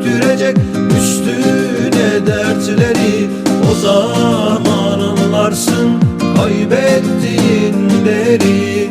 karanlık çöktürecek üstüne dertleri. O zaman anlarsın kaybettiğin değeri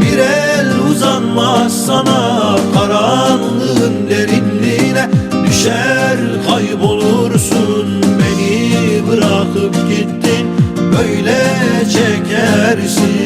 bir el uzanmaz sana. Karanlığın derinliğine Düşer kaybolursun. Beni bırakıp gittin Böyle çekersin.